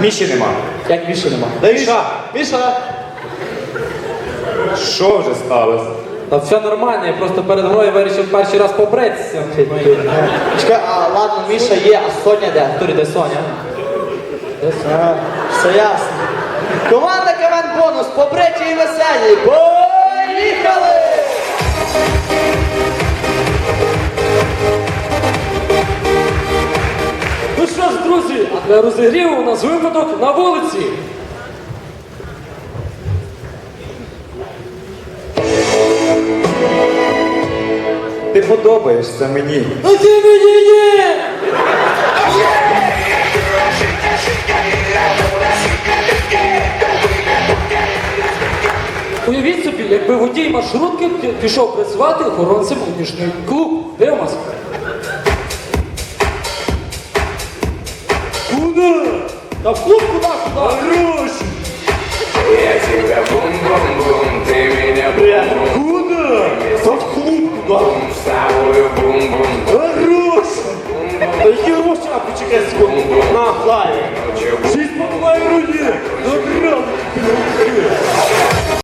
Міші нема. Як більше нема. Міша, Міша! що вже сталося? Та все нормально, я просто перед грою вирішив перший раз побритися. Чекай, а ладно, Міша є, а Соня де? Турі, де Соня? Де Соня? А, все ясно. Команда КВН бонус, побриті і веселі. Поїхали! Для розігріву у нас випадок на вулиці. Ти подобаєшся мені. А ти мені ні! Уявіть собі, якби водій маршрутки пішов працювати охоронцем у клуб. Дивимось. Куди? Та в кубку нашу, да! Хорош! Я тебя бум-бум-бум, ты меня бум-бум. Куда? Да в клубку, да. С тобою бум-бум. Хорош! Та які а почекай секунду. На, Славі. Шість по твоїй руді. Добре.